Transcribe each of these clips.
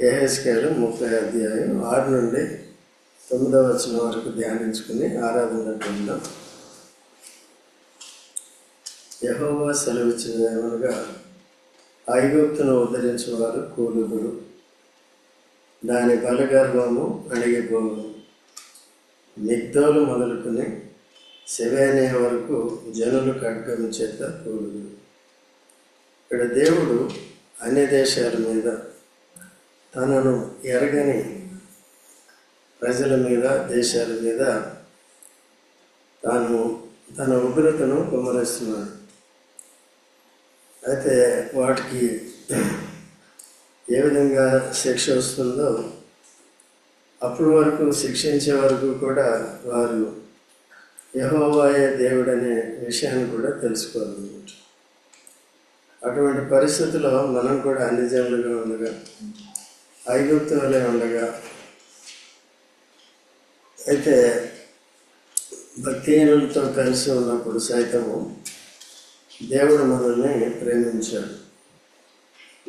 ఏహెస్కేలు ముప్పై అధ్యాయం ఆరు నుండి తొమ్మిదవ వచ్చిన వరకు ధ్యానించుకుని ఆరాధన పొందాం యహోవా సెలవిచ్చిన ఏమనగా ఐగుప్తును ఉద్ధరించేవారు కూలుదురు దాని బలగర్వము అణిగిపోవు మిగ్దోలు మొదలుకొని శివేనే వరకు జనులు ఖడ్గము చేత కూలుదురు ఇక్కడ దేవుడు అన్ని దేశాల మీద తనను ఎరగని ప్రజల మీద దేశాల మీద తాను తన ఉగ్రతను కుమరిస్తున్నాడు అయితే వాటికి ఏ విధంగా శిక్ష వస్తుందో అప్పటి వరకు శిక్షించే వరకు కూడా వారు యహోవాయే దేవుడనే విషయాన్ని కూడా తెలుసుకోవాలన్నమాట. అటువంటి పరిస్థితుల్లో మనం కూడా అన్ని జనులుగా ఉండగా ఐగుప్తు ఉండగా అయితే భక్తిహీనులతో కలిసి ఉన్నప్పుడు సైతము దేవుడు మనల్ని ప్రేమించాడు.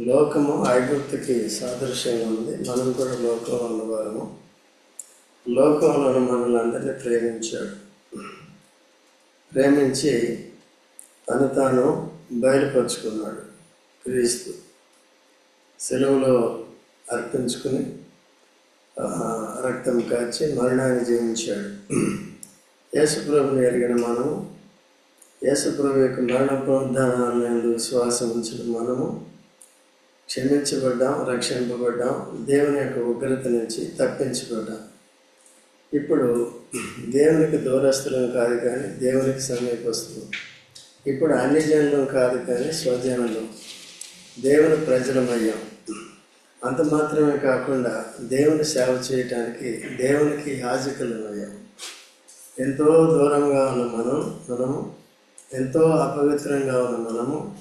లోకము ఐగుప్తుకి సాదృశ్యంగా ఉంది. మనం కూడా లోకంలో ఉన్నవారము. లోకంలో మనల్ని అందరినీ ప్రేమించాడు. ప్రేమించి తను తాను బయలుపరుచుకున్నాడు. క్రీస్తు సెలవులో అర్పించుకుని రక్తం కాచి మరణాన్ని జీవించాడు యేసుప్రభుని ఎరిగిన మనము యేసుప్రభు యొక్క మరణ ప్రోద్ధానాన్ని విశ్వాసం ఉంచిన మనము క్షమించబడ్డాం రక్షింపబడ్డాం దేవుని యొక్క ఉగ్రత నుంచి తప్పించబడ్డాం. ఇప్పుడు దేవునికి దూరస్తులం కాదు కానీ దేవునికి సమీపస్తులం ఇప్పుడు అన్ని జనులం కాదు కానీ స్వజనులు. దేవుని ప్రజలమయ్యాం. అంత మాత్రమే కాకుండా దేవుని సేవ చేయటానికి దేవునికి యాజకులమయ్యాం. ఎంతో దూరంగా ఉన్న మనం మనము ఎంతో అపవిత్రంగా ఉన్న మనము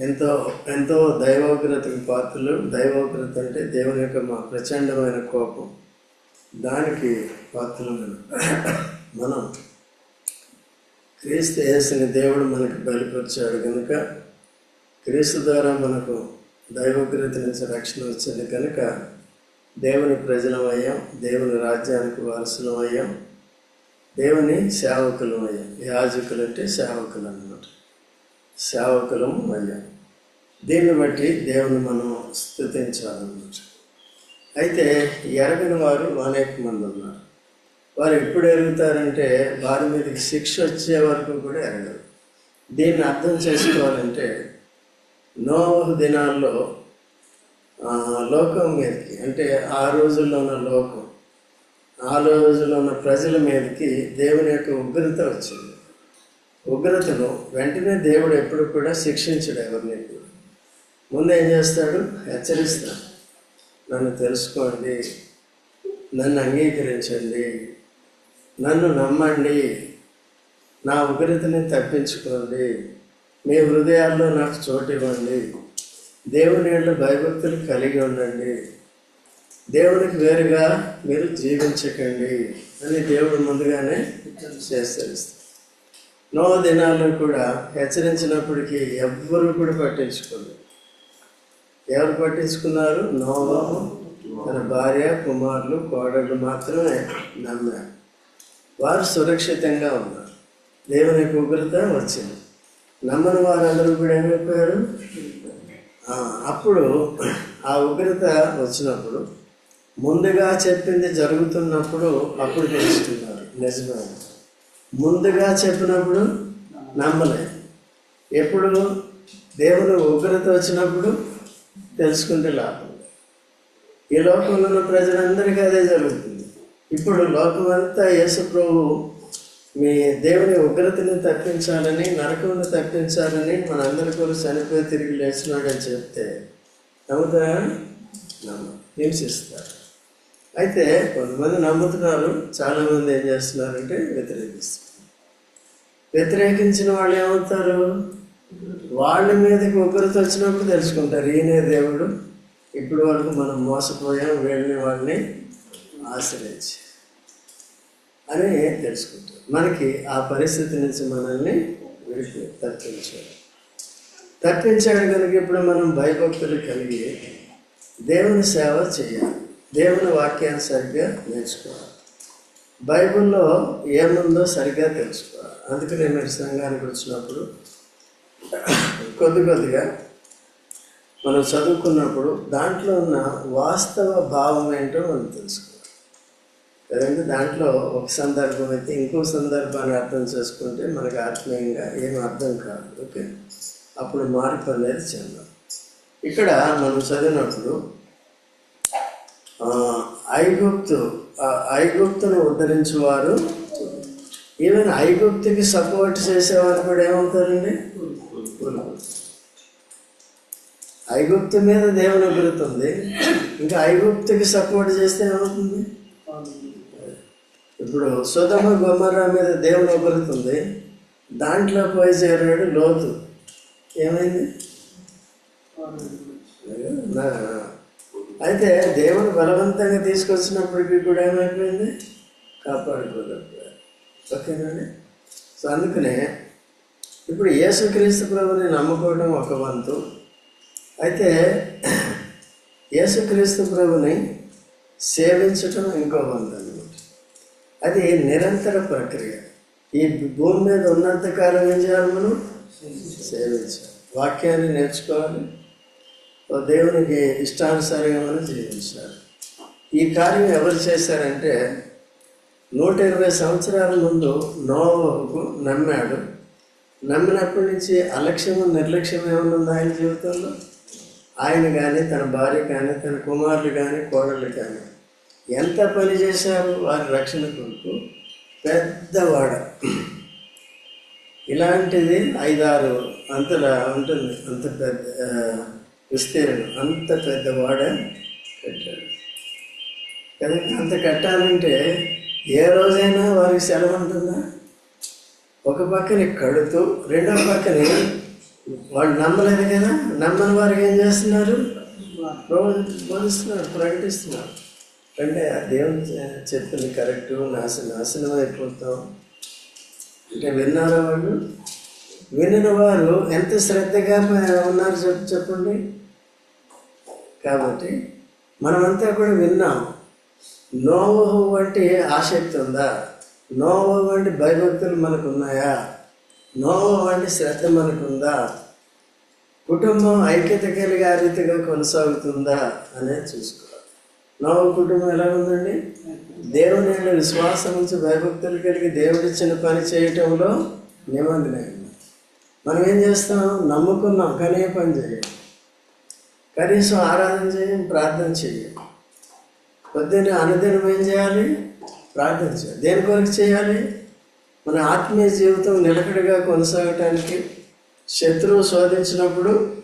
ఎంతో ఎంతో దైవోగ్రతకు పాత్రలు. దైవోగ్రత అంటే దేవుని యొక్క మా ప్రచండమైన కోపం. దానికి పాత్రలు మనం. క్రీస్తు వేసిన దేవుడు మనకు బయలుపరిచాడు కనుక క్రీస్తు ద్వారా మనకు దైవోగ్రత నుంచి రక్షణ వచ్చింది కనుక దేవుని ప్రజలమయ్యాం దేవుని రాజ్యానికి వారసులం అయ్యాం దేవుని సేవకులం అయ్యాం యాజకులు అంటే సేవకులు అన్నమాట. సేవకులం అయ్యాం. దీన్ని బట్టి దేవుని మనం స్థుతించాలన్నమాట. అయితే ఎరగని వారు అనేక మంది ఉన్నారు. వారు ఎప్పుడు ఎరుగుతారంటే వారి మీదకి శిక్ష వచ్చే వరకు కూడా ఎరగరు. దీన్ని అర్థం చేసుకోవాలంటే నోవహు దినాల్లో లోకం మీదకి అంటే ఆ రోజుల్లో ఉన్న లోకం ఆ రోజుల్లో ఉన్న ప్రజల మీదకి దేవుని యొక్క ఉగ్రత వచ్చింది. ఉగ్రతను వెంటనే దేవుడు ఎప్పుడు కూడా శిక్షించడు ఎవరిని ముందు ఏం చేస్తాడు? హెచ్చరిస్తాడు. నన్ను తెలుసుకోండి నన్ను అంగీకరించండి నన్ను నమ్మండి నా ఉగ్రతని తప్పించుకోండి మీ హృదయాల్లో నాకు చోటు ఇవ్వండి. దేవుని ఏళ్ళు భయభక్తులు కలిగి ఉండండి. దేవునికి వేరుగా మీరు జీవించకండి అని దేవుడు ముందుగానే చేస్తారు నో దినాల్లో కూడా హెచ్చరించినప్పటికీ ఎవ్వరూ కూడా పట్టించుకోరు. ఎవరు పట్టించుకున్నారు? నోవాహు తన భార్య కుమారులు కోడళ్ళు మాత్రమే నమ్మారు. వారు సురక్షితంగా ఉన్నారు. దేవుని ఉగ్రత వచ్చింది. నమ్మని వారందరూ కూడా ఏమైపోయారు అప్పుడు ఆ ఉగ్రత వచ్చినప్పుడు ముందుగా చెప్పింది జరుగుతున్నప్పుడు అప్పుడు తెలుసుకున్నారు నిజమే. ముందుగా చెప్పినప్పుడు నమ్మలేదు ఎప్పుడు దేవుని ఉగ్రత వచ్చినప్పుడు తెలుసుకుంటే లాభం. ఈ లోకంలో ఉన్న ప్రజలందరికీ అదే జరుగుతుంది. ఇప్పుడు లోకమంతా యేసు ప్రభు మీ దేవుని ఉగ్రతని తప్పించాలని నరకమును తప్పించాలని మనందరి కూడా చనిపోయి తిరిగి లేచినాడని చెప్తే నమ్ముతారా? నమ్మ. హింసిస్తారు అయితే కొంతమంది నమ్ముతున్నారు చాలామంది ఏం చేస్తున్నారంటే వ్యతిరేకిస్తారు వ్యతిరేకించిన వాళ్ళు ఏమవుతారు? వాళ్ళ మీదకి ఉగ్రత వచ్చినప్పుడు తెలుసుకుంటారు ఈయనే దేవుడు. ఇప్పుడు వరకు మనం మోసపోయాం వీళ్ళని వాళ్ళని ఆశ్రయించి అని తెలుసుకుంటారు. మనకి ఆ పరిస్థితి నుంచి మనల్ని విడిపి తప్పించాడు. తప్పించాడు కనుక ఇప్పుడు మనం భయభక్తులు కలిగి దేవుని సేవ చేయాలి. దేవుని వాక్యాన్ని సరిగ్గా నేర్చుకోవాలి. బైబిల్లో ఏముందో సరిగ్గా తెలుసుకోవాలి. అందుకనే మీరు సంఘానికి వచ్చినప్పుడు కొద్ది కొద్దిగా మనం చదువుకున్నప్పుడు దాంట్లో ఉన్న వాస్తవ భావం ఏంటో మనం తెలుసుకోవాలి. కదండి దాంట్లో ఒక సందర్భం అయితే ఇంకో సందర్భాన్ని అర్థం చేసుకుంటే మనకు ఆత్మీయంగా ఏం అర్థం కాదు. ఓకే? అప్పుడు మార్పు అనేది చెందాం ఇక్కడ మనం చదివినప్పుడు ఐగుప్తు ఐగుప్తును ఉద్ధరించేవారు ఈవెన్ ఐగుప్తుకి సపోర్ట్ చేసేవారు కూడా ఏమవుతారండి? ఐగుప్తు మీద దేవుని ఎగురుతుంది. ఇంకా ఐగుప్తుకి సపోర్ట్ చేస్తే ఏమవుతుంది? ఇప్పుడు సుధమ గొమ్మర మీద దేవుడు ఒకరుతుంది దాంట్లో పోయి చేరాడు లోతు. ఏమైంది? అయితే దేవుడు బలవంతంగా తీసుకొచ్చినప్పటికీ కూడా ఏమైపోయింది? కాపాడుకోలేకపోయారు ఓకేనండి? సో అందుకనే ఇప్పుడు యేసుక్రీస్తు ప్రభుని నమ్ముకోవడం ఒక వంతు. అయితే యేసుక్రీస్తు ప్రభుని సేవించటం ఇంకో వంతు అనమాట అది నిరంతర ప్రక్రియ. ఈ భూమి మీద ఉన్నంతకాలం ఏం చేయాలి మనం? సేవించాలి. వాక్యాన్ని నేర్చుకోవాలి. ఓ దేవునికి ఇష్టానుసారంగా మనం జీవించాలి. ఈ కార్యం ఎవరు చేశారంటే నూట ఇరవై సంవత్సరాల ముందు నోవహుకు నమ్మాడు. నమ్మినప్పటి నుంచి అలక్ష్యము నిర్లక్ష్యం ఏమన్నా ఉంది ఆయన జీవితంలో? ఆయన కానీ తన భార్య కానీ తన కుమారులు కానీ కోడళ్ళు కానీ ఎంత పని చేశారు వారి రక్షణ కొరకు? పెద్దవాడ. ఇలాంటిది ఐదారు అంతలా ఉంటుంది. అంత పెద్ద విస్తీర్ణం. అంత పెద్ద వాడ కట్టాడు. కదా అంత కట్టాలంటే ఏ రోజైనా వారికి సెలవు ఉంటుందా? ఒక పక్కని కడుతూ రెండో పక్కని వాళ్ళు నమ్మలేదు కదా నమ్మని వారికి ఏం చేస్తున్నారు? బోధిస్తున్నారు ప్రకటిస్తున్నారు. అంటే ఆ దేవుని చెప్పింది కరెక్ట్ నాశ నాశనం అయిపోతాం. అంటే విన్నారా వాళ్ళు? వినిన వారు ఎంత శ్రద్ధగా ఉన్నారు చెప్ప చెప్పండి. కాబట్టి మనమంతా కూడా విన్నాం. నోవహు వంటి ఆసక్తి ఉందా? నోవహు వంటి భయభక్తులు మనకు ఉన్నాయా? నోవహు వంటి శ్రద్ధ మనకుందా? కుటుంబం ఐక్యత కలిగి ఆ రీతిగా కొనసాగుతుందా అనేది చూసుకోవాలి. నోవ కుటుంబం ఎలా ఉందండి? దేవుని విశ్వాసం నుంచి భయభక్తులు కలిగి దేవుడిచ్చిన పని చేయటంలో నిబంధన మనం ఏం చేస్తాం? నమ్ముకున్నాం కానీ పని చేయం? కనీసం ఆరాధన చేయం ప్రార్థన చేయం. పొద్దున్న అనుదినం ఏం చేయాలి? ప్రార్థన చేయాలి. దేని కొరకు చేయాలి? మన ఆత్మీయ జీవితం నిలకడగా కొనసాగటానికి శత్రువు శోధించినప్పుడు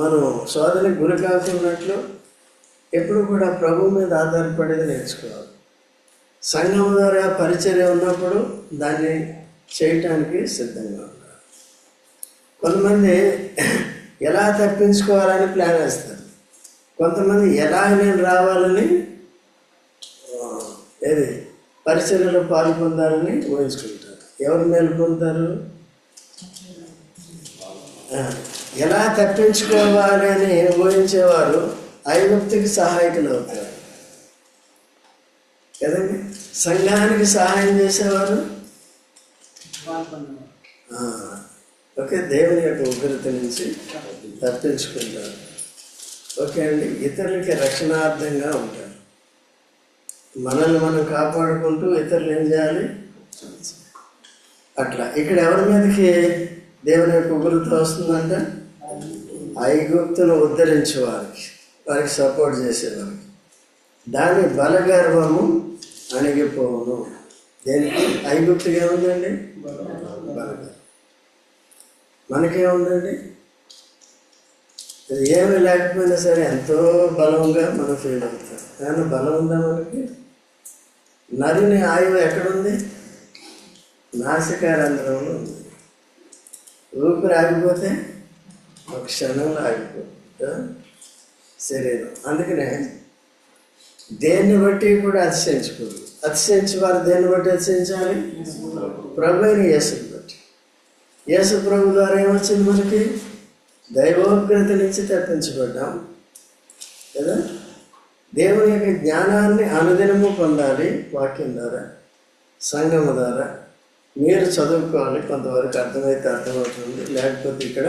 మనం శోధనకు గురి కాకున్నట్లు ఎప్పుడు కూడా ప్రభు మీద ఆధారపడేది నేర్చుకోవాలి. సంఘం ద్వారా పరిచర్య ఉన్నప్పుడు దాన్ని చేయటానికి సిద్ధంగా ఉండాలి. కొంతమంది ఎలా తప్పించుకోవాలని ప్లాన్ వేస్తారు. కొంతమంది ఎలా నేను రావాలని ఏది? పరిచర్యలో పాల్పొందాలని ఊహించుకుంటారు ఎవరు మేలుకొంటారు ఎలా తప్పించుకోవాలి అని ఊహించేవారు ఐగుప్తికి సహాయకులు అవుతారు. కదండి? సంఘానికి సహాయం చేసేవారు? ఓకే దేవుని యొక్క ఉగ్రత నుంచి తప్పించుకుంటారు. ఓకే అండి ఇతరులకి రక్షణార్థంగా ఉంటారు. మనల్ని మనం కాపాడుకుంటూ ఇతరులు ఏం చేయాలి? అట్లా. ఇక్కడ ఎవరి మీదకి దేవుని యొక్క ఉగ్రత వస్తుందంటే? ఐగుప్తును ఉద్ధరించే వారికి వారికి సపోర్ట్ చేసేవారికి దాని బలగర్వము అణిగిపోవును. దేనికి? ఐగుప్తుకి ఏముందండి? బలగర్వం. మనకేముందండి? ఏమి లేకపోయినా సరే ఎంతో బలంగా మనం ఫీల్ అవుతాం. కానీ బలం ఉందా మనకి? నరుని ఆయువు ఎక్కడుంది? నాసికారంధ్రంలో ఉంది. ఊపిరి ఆగిపోతే ఒక క్షణంలో ఆగిపోతుంది. శరీరం అందుకనే దేన్ని బట్టి కూడా అతిశయించకూడదు అతిశయించి వారు దేన్ని బట్టి అతిశయించాలి? ప్రభు అయిన యేసుని బట్టి. యేసు ప్రభు ద్వారా ఏమొచ్చింది మనకి? దైవోగ్రత నుంచి తప్పించబడ్డాం. కదా? దేవుని యొక్క జ్ఞానాన్ని అనుదినము పొందాలి వాక్యం ద్వారా సంఘం ద్వారా. మీరు చదువుకోవాలి కొంతవరకు అర్థమైతే అర్థమవుతుంది. లేకపోతే ఇక్కడ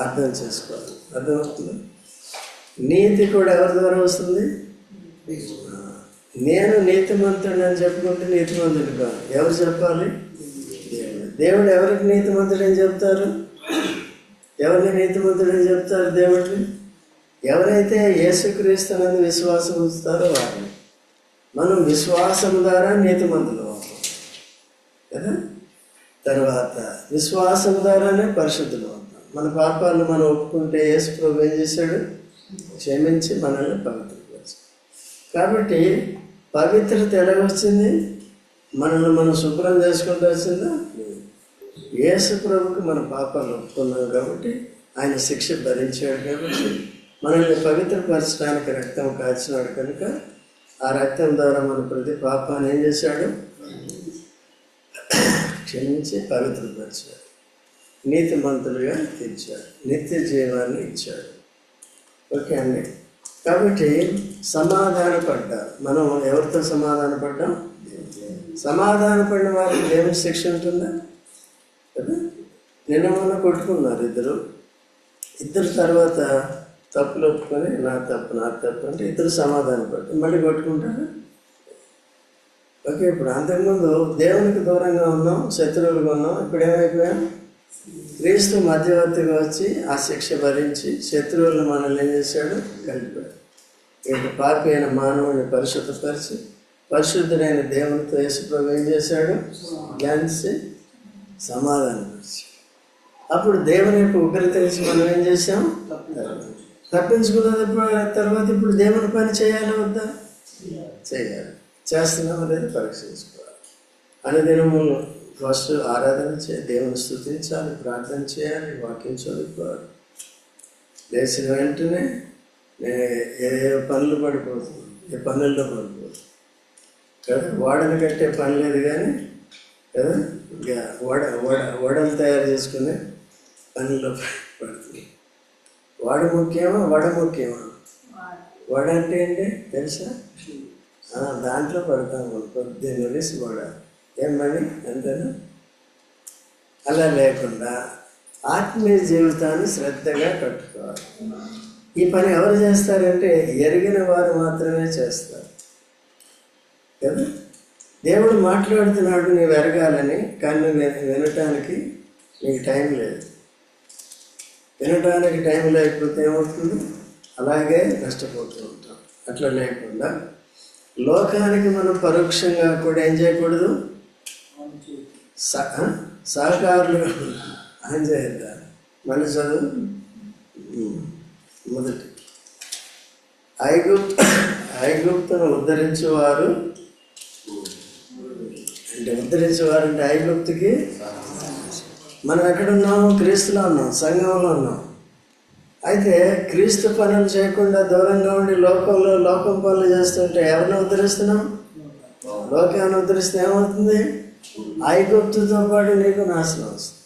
అర్థం చేసుకోవాలి. అర్థమవుతుంది? నీతి కూడా ఎవరి ద్వారా వస్తుంది? నేను నీతిమంతుడు అని చెప్పుకుంటే నీతిమంతుడు కాదు. ఎవరు చెప్పాలి? దేవుడు. దేవుడు ఎవరికి నీతిమంతుడు అని చెప్తారు? ఎవరిని నీతిమంతుడు అని చెప్తారు దేవుడిని? ఎవరైతే యేసుక్రీస్తునందు విశ్వాసం ఉంచుతారో వారిని మనం విశ్వాసం ద్వారా నీతిమంతులు అవుతాం. కదా? తర్వాత విశ్వాసం ద్వారానే పరిశుద్ధులు అవుతాం. మన పాపాలను మనం ఒప్పుకుంటే యేసు ప్రభు ఏం చేశాడు? క్షమించి మనల్ని పవిత్ర కాబట్టి పవిత్రత ఎలా వచ్చింది? మనల్ని మనం శుభ్రం చేసుకుంటూ వచ్చిందా? యేసు ప్రభుకి మన పాపాలు ఒప్పుకున్నాం కాబట్టి ఆయన శిక్ష భరించాడు కాబట్టి మనల్ని పవిత్రపరచడానికి రక్తం కాచినాడు కనుక ఆ రక్తం ద్వారా మన ప్రతి పాపాన్ని ఏం చేశాడు? క్షమించి పవిత్రపరిచాడు నీతిమంతులుగా తీర్చాడు నిత్య జీవాన్ని ఇచ్చాడు. ఓకే అండి. కాబట్టి సమాధాన పడ్డారు మనం ఎవరితో సమాధాన పడ్డాం సమాధాన పడిన వారికి ఏమి శిక్ష ఉంటుందా? కదా? నిన్న మొన్న కొట్టుకున్నారు ఇద్దరు. ఇద్దరు తర్వాత తప్పులు ఒప్పుకొని నా తప్పు నా తప్పు అంటే ఇద్దరు సమాధానం పడుతుంది మళ్ళీ కొట్టుకుంటారు? ఓకే ఇప్పుడు అంతకుముందు దేవునికి దూరంగా ఉన్నాం శత్రువులుగా ఉన్నాం ఇప్పుడు ఏమైపోయాం? క్రీస్తు మధ్యవర్తిగా వచ్చి ఆ శిక్ష భరించి శత్రువులు మనల్ని ఏం చేశాడు? కలిపాడు. ఇక పాపి అయిన మానవుని పరిశుద్ధపరిచి పరిశుద్ధుడైన దేవునితో యేసుప్రభు ఏం చేశాడు? జ్ఞానించి సమాధానపరిచి అప్పుడు దేవుని యొక్క ఉగ్రత తెలిసి మనం ఏం చేసాం తప్పించుకున్న తర్వాత ఇప్పుడు దేవుని పని చేయాలి వద్దా? చేయాలి. చేస్తున్నామో లేదో పరీక్షించుకోవాలి. అనుదినము ఫస్ట్ ఆరాధన చే దేవుని స్థుతించాలి ప్రార్థన చేయాలి వాక్యం చదువుకోవాలి. లేచిన వెంటనే నేను ఏ పనులు పడిపోతున్నాను ఏ పనుల్లో పడిపోతున్నాను కదా ఓడలు కట్టే పని లేదు కానీ కదా వడ వడ వడలు తయారు చేసుకునే పనిలో పడుతుంది వాడ ముఖ్యమా వడ. ముఖ్యమా వడ అంటే ఏంటి తెలుసా? దాంట్లో పడతాం పొద్దున్న వేసి వడ. ఏమని అంతేనా అలా లేకుండా ఆత్మీయ జీవితాన్ని శ్రద్ధగా కట్టుకోవాలి. ఈ పని ఎవరు చేస్తారంటే ఎరిగిన వారు మాత్రమే చేస్తారు. కదా? దేవుడు మాట్లాడుతున్నాడు నీవు ఎరగాలని కానీ నువ్వు విన- వినటానికి నీకు టైం లేదు. తినడానికి టైం లేకపోతే ఏమవుతుంది? అలాగే నష్టపోతూ ఉంటాం. అట్లా లేకుండా లోకానికి మనం పరోక్షంగా కూడా ఏం చేయకూడదు? సహకారులు అని చేద్దాం మళ్ళీ చదువు? మొదటి. ఐగుప్తు ఐగుప్తును ఉద్ధరించేవారు? అంటే ఉద్ధరించేవారు అంటే ఐగుప్తికి మనం ఎక్కడున్నాము క్రీస్తులో ఉన్నాం సంఘంలో ఉన్నాం. అయితే క్రీస్తు పనులు చేయకుండా దూరంగా ఉండి లోకంలో లోకం పనులు చేస్తుంటే ఎవరిని ఉద్ధరిస్తున్నాం? లోకాన్ని ఉద్ధరిస్తే ఏమవుతుంది? ఐగుప్తుతో పాటు నీకు నాశనం వస్తుంది.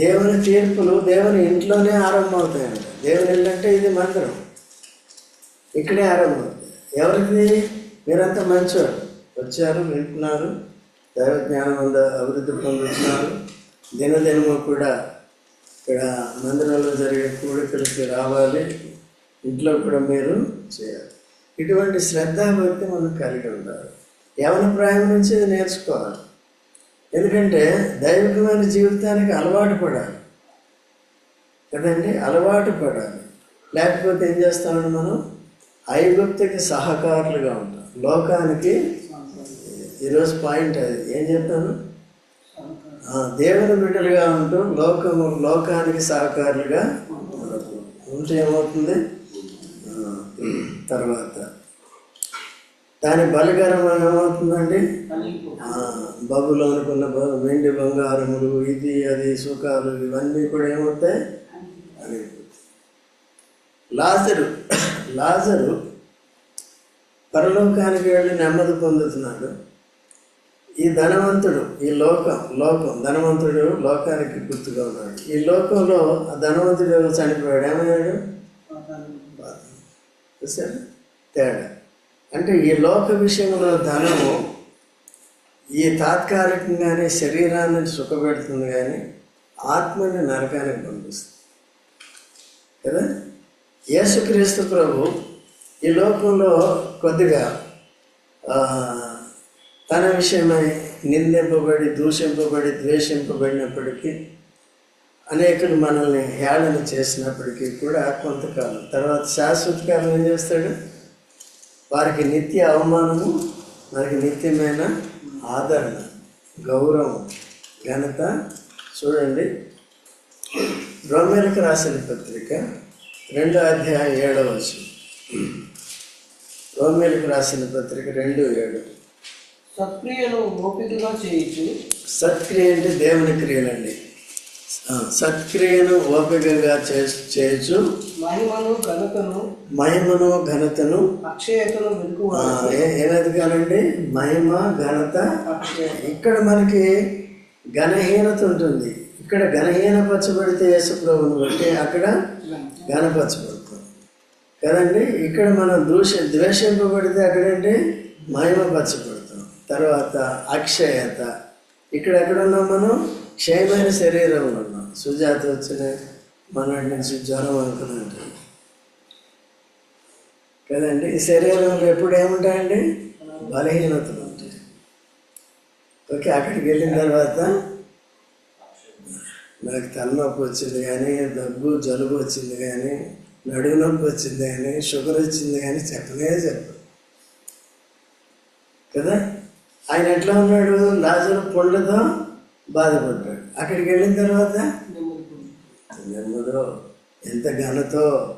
దేవుని తీర్పులు దేవుని ఇంట్లోనే ఆరంభమవుతాయంట దేవుని ఇల్లు అంటే ఇది మందిరం. ఇక్కడే ఆరంభమవుతుంది ఎవరికి మీరంతా మంచివారు వచ్చారు వింటున్నారు దైవ జ్ఞానం అభివృద్ధి పొందుతున్నారు. దినదినము కూడా ఇక్కడ మందిరంలో జరిగే కూడికలకి రావాలి. ఇంట్లో కూడా మీరు చేయాలి. ఇటువంటి శ్రద్ధాభక్తి మనం కలిగి ఉండాలి. యవన ప్రాయం నుంచి నేర్చుకోవాలి. ఎందుకంటే దైవికమైన జీవితానికి అలవాటు పడాలి. కదండి? అలవాటు పడాలి. లేకపోతే ఏం చేస్తామని మనం? ఐగుప్తికి సహకారులుగా ఉంటాం. లోకానికి ఈరోజు పాయింట్ అది. ఏం చెప్తాను దేవుని బిడ్డలుగా ఉంటూ లోకము లోకానికి సహకారులుగా ఉంటే ఏమవుతుంది? తర్వాత దాని బలికరం ఏమవుతుందండి? బబులు అనుకున్న బ- వెండి బంగారములు ఇది అది సుఖాలు ఇవన్నీ కూడా ఏమవుతాయి? అని లాజరు లాజరు పరలోకానికి వెళ్ళి నెమ్మది పొందుతున్నాడు. ఈ ధనవంతుడు ఈ లోకం లోకం ధనవంతుడు లోకానికి గుర్తుగా ఉన్నాడు. ఈ లోకంలో ఆ ధనవంతుడు చనిపోయాడు. ఏమయ్యాడు? చూసారా తేడా. అంటే ఈ లోక విషయంలో ధనము ఈ తాత్కాలికంగానే శరీరాన్ని సుఖపెడుతుంది కానీ ఆత్మని నరకానికి పంపిస్తుంది. కదా? యేసుక్రీస్తు ప్రభు ఈ లోకంలో కొద్దిగా తన విషయమై నిందింపబడి దూషింపబడి ద్వేషింపబడినప్పటికీ అనేకులు మనల్ని హేళన చేసినప్పటికీ కూడా కొంతకాలం తర్వాత శాశ్వతకాలం ఏం చేస్తాడు? వారికి నిత్య అవమానము మనకి నిత్యమైన ఆదరణ గౌరవం ఘనత. చూడండి. రోమేలకు రాసిన పత్రిక రెండో అధ్యాయం ఏడవ వచనం. రోమేలకు రాసిన పత్రిక రెండు ఏడు. సత్క్రియను ఓపికగా చేయించు సత్క్రియ అంటే దేవుని క్రియలండి. సత్క్రియను ఓపికగా చేయొచ్చు మహిమను ఘనతను మహిమను ఘనతను అక్షయతను వెతుకు ఏమెదగాలండి మహిమ ఘనత అక్షయ. ఇక్కడ మనకి ఘనహీనత ఉంటుంది. ఇక్కడ ఘనహీనపరచబడితే యేసుప్రభుని బట్టి అక్కడ ఘనపరచబడుతుంది. కదండి? ఇక్కడ మనం దూష ద్వేషింపబడితే అక్కడంటే మహిమపరచబడతాం తర్వాత అక్షయత. ఇక్కడ ఉన్నాం మనం? క్షయమైన శరీరంలో ఉన్నాం. సుజాత వచ్చిన మనటి నుంచి జ్వరం అనుకున్నట్టు కదండి? ఈ శరీరంలో ఎప్పుడు ఏముంటాయండి? బలహీనతలు ఉంటాయి. ఓకే అక్కడికి వెళ్ళిన తర్వాత నాకు తలనొప్పి వచ్చింది కానీ దగ్గు జలుబు వచ్చింది కానీ నడుము నొప్పి వచ్చింది కానీ షుగర్ వచ్చింది కానీ చెప్పలే చెప్పు కదా? ఆయన ఎట్లా ఉన్నాడు? లాజరు పొళ్ళతో బాధపడ్డాడు. అక్కడికి వెళ్ళిన తర్వాత? నెమ్మదో ఎంత ఘనతో.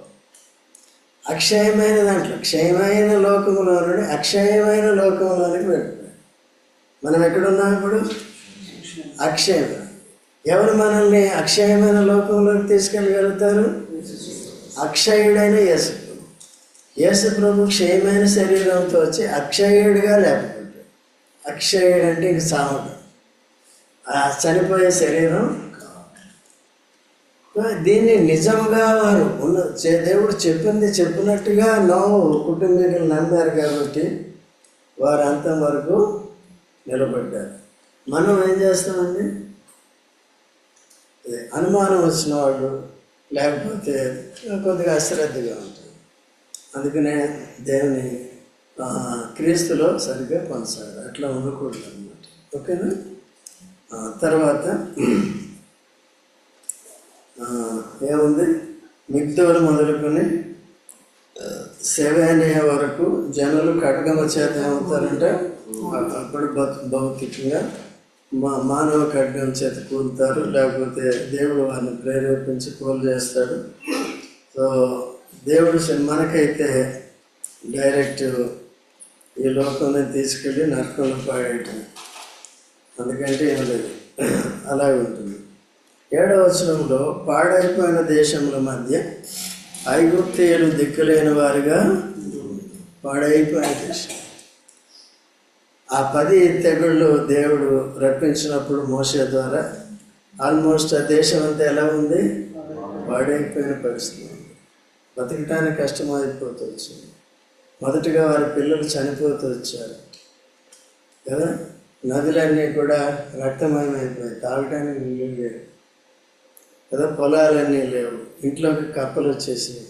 అక్షయమైన దాంట్లో క్షయమైన లోకంలో నుండి అక్షయమైన లోకంలోనికి వెళ్ళిపోయాడు. మనం ఎక్కడున్నాం ఇప్పుడు? అక్షయం. ఎవరు మనల్ని అక్షయమైన లోకంలోకి తీసుకెళ్ళగలుగుతారు? అక్షయుడైన యేసు యేసు ప్రభు క్షయమైన శరీరంతో వచ్చి అక్షయుడిగా లేకపోతే అక్షయుడు అంటే ఇంక సామడు ఆ చనిపోయే శరీరం దీన్ని నిజంగా వారు ఉన్న దేవుడు చెప్పింది చెప్పినట్టుగా నోవు కుటుంబీకులు నమ్మారు కాబట్టి వారు అంతవరకు నిలబడ్డారు. మనం ఏం చేస్తామండి? అనుమానం వచ్చిన వాళ్ళు లేకపోతే కొద్దిగా అశ్రద్ధగా ఉంటుంది అందుకనే దేవుని క్రీస్తులో సరిగ్గా కొనసాగారు అట్లా ఉండకూడదు అనమాట ఓకేనా తర్వాత ఏముంది? మిగతాడు మొదలుకొని సేవేనియ వరకు జనులు ఖడ్గమ చేత ఏమవుతారంటే? అప్పుడు భౌతికంగా మా మానవ ఖడ్గం చేత కూలుతారు లేకపోతే దేవుడు వారిని ప్రేరేపించి కూలు చేస్తాడు. సో దేవుడు మనకైతే డైరెక్ట్ ఈ లోకంలో తీసుకెళ్ళి నరకంలో పాడేయటం. అందుకంటే ఏం లేదు. అలాగే ఉంటుంది. ఏడవ వచనంలో పాడైపోయిన దేశముల మధ్య ఐగుప్తీయులు దిక్కులేని వారిగా పాడైపోయిన దేశం. ఆ పది తెగుళ్ళు దేవుడు రప్పించినప్పుడు మోసే ద్వారా ఆల్మోస్ట్ ఆ దేశం అంతా ఎలా ఉంది? పాడైపోయిన పరిస్థితి బతికటానికి బతకటానికి కష్టమైపోతూ మొదటగా వారి పిల్లలు చనిపోతూ వచ్చారు. కదా? నదులన్నీ కూడా రక్తమయమైపోయాయి తాగడానికి నీళ్ళు లేవు. కదా? పొలాలన్నీ లేవు. ఇంట్లోకి కప్పలు వచ్చేసినాయి.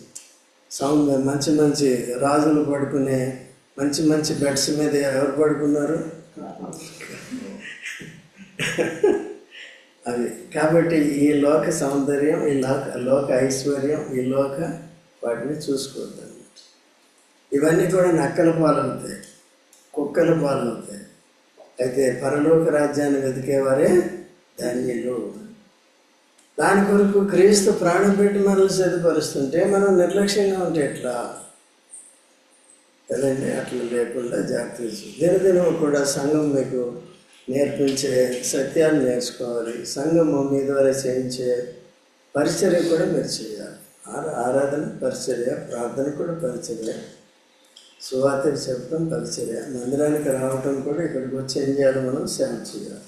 సౌండ్ మంచి మంచి రాజులు పడుకునే మంచి మంచి బెడ్స్ మీద ఎవరు పడుకున్నారు? అది. కాబట్టి ఈ లోక సౌందర్యం ఈ లోక లోక ఐశ్వర్యం ఈ లోక వాటిని చూసుకోవద్దు. ఇవన్నీ కూడా నక్కల పాలవుతాయి కుక్కల పాలవుతాయి అయితే పరలోక రాజ్యాన్ని వెతికేవారే ధన్యులు. దాని కొరకు క్రీస్తు ప్రాణం పెట్టి మనల్ని సిద్ధపరుస్తుంటే మనం నిర్లక్ష్యంగా ఉంటే ఎట్లా? కదండి అట్లా లేకుండా జాగ్రత్త దినదినం కూడా సంఘం మీకు నేర్పించే సత్యాన్ని నేర్చుకోవాలి. సంఘము మీ ద్వారా చేయించే పరిచర్య కూడా మీరు చేయాలి. ఆరాధన పరిచర్య ప్రార్థన కూడా పరిచర్య. సువార్తకు చెప్పడం పరిచర్య మందిరానికి రావటం కూడా ఇక్కడికి వచ్చి ఏం చేయాలి మనం సేవ చేయాలి.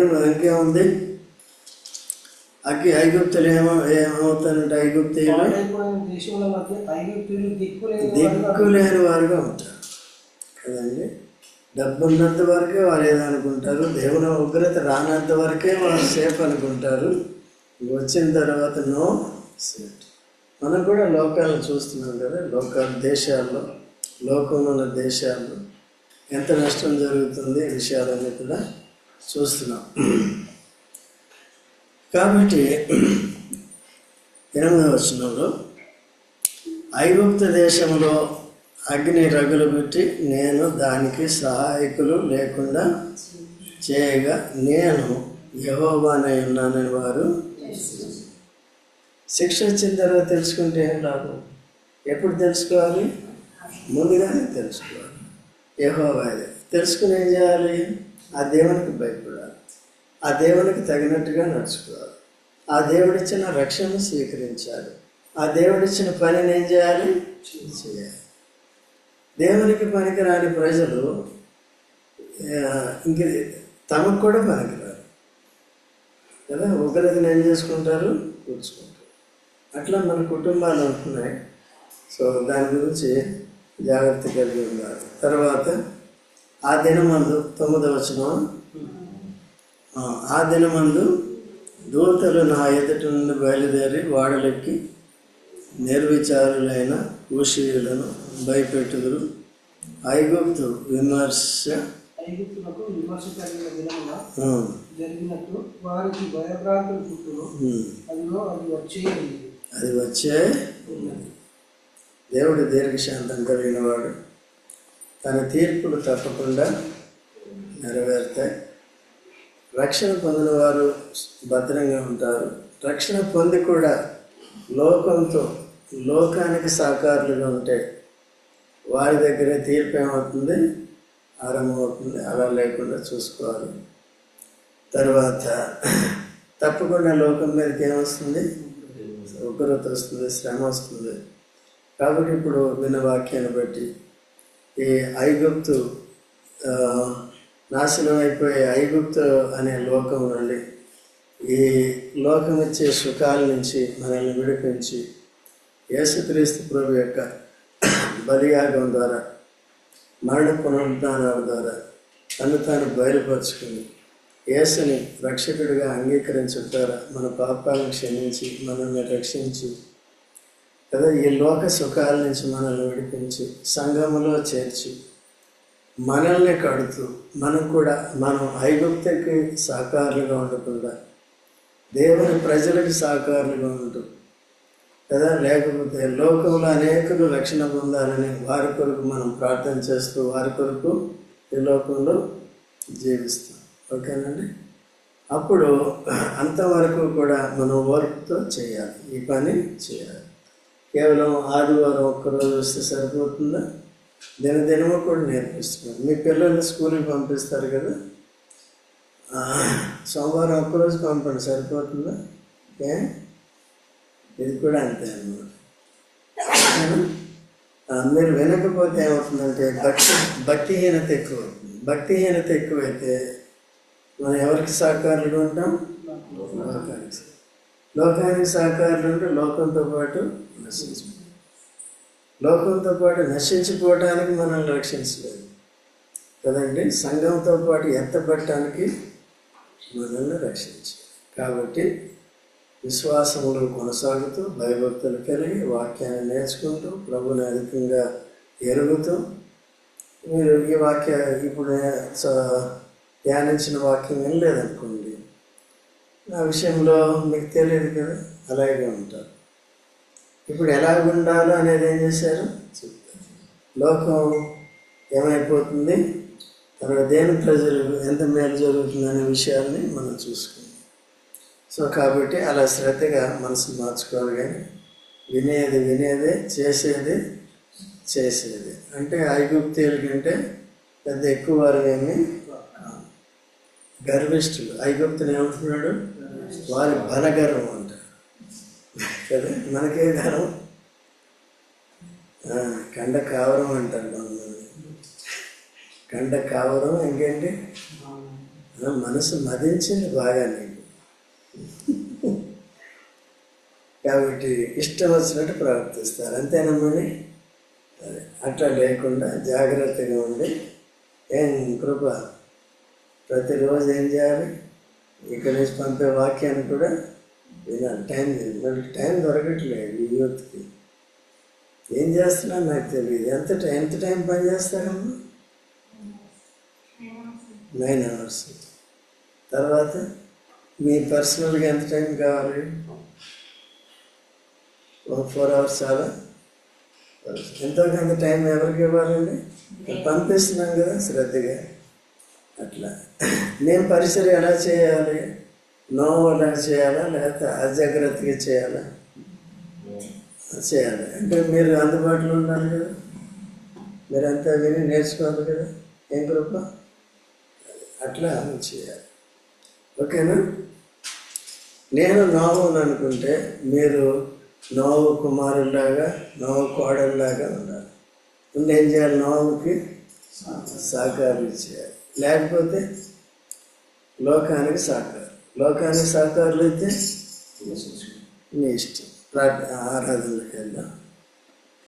ఏమో ఇంకేముంది? అగ్గి ఐగుప్తులు ఏమో ఏమవుతారంటే ఐగుప్తీయులు? దిక్కులేని దిక్కు లేని వారుగా ఉంటారు. కదండి? డబ్బు ఉన్నంత వరకే వారు ఏదనుకుంటారు? దేవుని ఉగ్రత రానంత వరకే వారు సేఫ్ అనుకుంటారు. వచ్చిన తర్వాత నో సేఫ్. మనం కూడా లోకాలను చూస్తున్నాం కదా లోక దేశాల్లో. లోకంలో ఉన్న దేశాలు ఎంత నష్టం జరుగుతుంది విషయాలన్నీ కూడా చూస్తున్నాం. కాబట్టి ఎనిమిదవ వచనంలో ఐగుప్త దేశంలో అగ్ని రగులు పెట్టి నేను దానికి సహాయకులు లేకుండా చేయగా నేను యహోబానే ఉన్నానని వారు శిక్ష వచ్చిన తర్వాత తెలుసుకుంటే ఏం లాభం? ఎప్పుడు తెలుసుకోవాలి? ముందుగానే తెలుసుకోవాలి. యహోవాదే తెలుసుకుని ఏం చేయాలి? ఆ దేవునికి భయపడాలి. ఆ దేవునికి తగినట్టుగా నడుచుకోవాలి. ఆ దేవుడిచ్చిన రక్షణను స్వీకరించాలి. ఆ దేవుడిచ్చిన పనిని ఏం చేయాలి? చేయాలి. దేవునికి పనికిరాని ప్రజలు ఇంక తమకు కూడా పనికిరారు. కదా? ఉగ్రతను ఏం చేసుకుంటారు? కూర్చుకుంటారు. అట్లా మన కుటుంబాలు ఉంటున్నాయి. సో దాని గురించి జాగ్రత్త కలిగి ఉండాలి. తర్వాత ఆ దినమందు తొమ్మిదవ వచనం. ఆ, దినమందు దూతలు నా ఎదుటి నుండి బయలుదేరి వాడలెక్కి నిర్విచారులైన కూషీయులను భయపెట్టుదురు. ఐగుప్తు విమర్శ జరిగినట్టు వారికి భయభ్రాంతులు అది వచ్చే దేవుడు దీర్ఘశాంతం కలిగిన వాడు తన తీర్పులు తప్పకుండా నెరవేరుతాయి. రక్షణ పొందిన వారు భద్రంగా ఉంటారు. రక్షణ పొంది కూడా లోకంతో లోకానికి సహకారులుగా ఉంటే వారి దగ్గరే తీర్పు ఏమవుతుంది? ఆరంభమవుతుంది. అలా లేకుండా చూసుకోవాలి. తర్వాత తప్పకుండా లోకం మీదకి ఏమొస్తుంది? ఉగ్రత వస్తుంది శ్రమ వస్తుంది. కాబట్టి ఇప్పుడు విన్న వాక్యాన్ని బట్టి ఈ ఐగుప్తు నాశనం అయిపోయే ఐగుప్తు అనే లోకం నుండి ఈ లోకం ఇచ్చే సుఖాల నుంచి మనల్ని విడిపించి యేసుక్రీస్తు ప్రభు యొక్క బలియాగం ద్వారా మరణ పునరుద్ధానాల ద్వారా తను తాను బయలుపరుచుకుని యేసుని రక్షకుడిగా అంగీకరించడం ద్వారా మన పాపాలను క్షమించి మనల్ని రక్షించి కదా ఈ లోక సుఖాల నుంచి మనల్ని విడిపించి సంఘములో చేర్చి మనల్ని కడుతూ మనం కూడా మనం ఐగుప్తకి సహకారులుగా ఉండకుండా దేవుని ప్రజలకు సహకారులుగా ఉంటూ కదా లేకపోతే లోకంలో అనేకులు రక్షణ పొందాలని వారి కొరకు మనం ప్రార్థన చేస్తూ వారి కొరకు ఈ లోకంలో జీవిస్తాం. ఓకేనండి? అప్పుడు అంతవరకు కూడా మనం ఓర్పుతో చేయాలి. ఈ పని చేయాలి. కేవలం ఆదివారం ఒక్కరోజు వస్తే సరిపోతుందా? దినదినము కూడా నేర్పిస్తున్నారు. మీ పిల్లల్ని స్కూల్కి పంపిస్తారు కదా? సోమవారం ఒక్కరోజు పంపండి సరిపోతుందా? ఏ? ఇది కూడా అంతే అన్నమాట. మీరు వినకపోతే ఏమవుతుందంటే భక్తి భక్తిహీనత ఎక్కువ అవుతుంది భక్తిహీనత ఎక్కువైతే మనం ఎవరికి సహకారులుగా ఉంటాం? లోకానికి సహకారులు అంటే లోకంతో పాటు నశించిపోతాం లోకంతో పాటు నశించిపోవడానికి మనల్ని రక్షించలేదు. కదండి? సంఘంతో పాటు ఎత్తపడటానికి మనల్ని రక్షించాలి కాబట్టి విశ్వాసములు కొనసాగుతూ భయభక్తులు కలిగి వాక్యాన్ని నేర్చుకుంటూ ప్రభుని అధికంగా ఎరుగుతూ మీరు ఈ వాక్య ఇప్పుడు ధ్యానించిన వాక్యం ఏం లేదనుకోండి. నా విషయంలో మీకు తెలియదు కదా? అలాగే ఉంటారు. ఇప్పుడు ఎలా ఉండాలో అనేది ఏం చేశారు? లోకం ఏమైపోతుంది? తర్వాత దేని ప్రజలు ఎంత మేలు జరుగుతుంది అనే విషయాల్ని మనం చూసుకుందాం. సో కాబట్టి అలా శ్రద్ధగా మనసు మార్చుకోవాలి కానీ వినేది వినేదే చేసేది చేసేది. అంటే ఐగుప్తీయుల కంటే పెద్ద ఎక్కువ వారు ఏమి? గర్విష్ఠులు. ఐగుప్తుని ఏమంటున్నాడు? వారి బలగర్వం అంటారు కదా? మనకే గర్వం. కండ కావరం అంటారు కొంతమంది కండ కావరం ఇంకేంటి? మనసు మదించింది బాగా నీకు కాబట్టి ఇష్టం వచ్చినట్టు ప్రవర్తిస్తారు. అంతేనమ్మని అట్లా లేకుండా జాగ్రత్తగా ఉండి ఏం కృప? ప్రతిరోజు ఏం చేయాలి? ఇక్కడ నుంచి పంపే వాక్యాన్ని కూడా వినాలి టైం మనకి టైం దొరకట్లేదు ఈ యూత్కి. ఏం చేస్తున్నా నాకు తెలియదు. ఎంత టైం ఎంత టైం పని చేస్తారమ్మా? Nine hours. తర్వాత మీ పర్సనల్గా ఎంత టైం కావాలి? ఒక ఫోర్ అవర్స్ చాలా ఎంతో కొంత టైం ఎవరికి ఇవ్వాలండి? పంపిస్తున్నాం కదా శ్రద్ధగా. అట్లా. నేను పరిసరం ఎలా చేయాలి? నో ఎలా చేయాలా? లేకపోతే అజాగ్రత్తగా చేయాలా? చేయాలి. అంటే మీరు అందుబాటులో ఉండాలి కదా? మీరంతా విని నేర్చుకోవాలి కదా? ఏం కృప అట్లా చేయాలి. ఓకేనా? నేను నోవును అనుకుంటే మీరు నోవు కుమారులాగా నోవు కోడల్లాగా ఉండాలి. ముందు ఏం చేయాలి? నోవుకి సహకారం చేయాలి. లేకపోతే లోకానికి సహకారం లోకానికి సహకారులు అయితే మీ ఇష్టం. ప్రార్థ ఆరాధనలకు వెళ్దాం.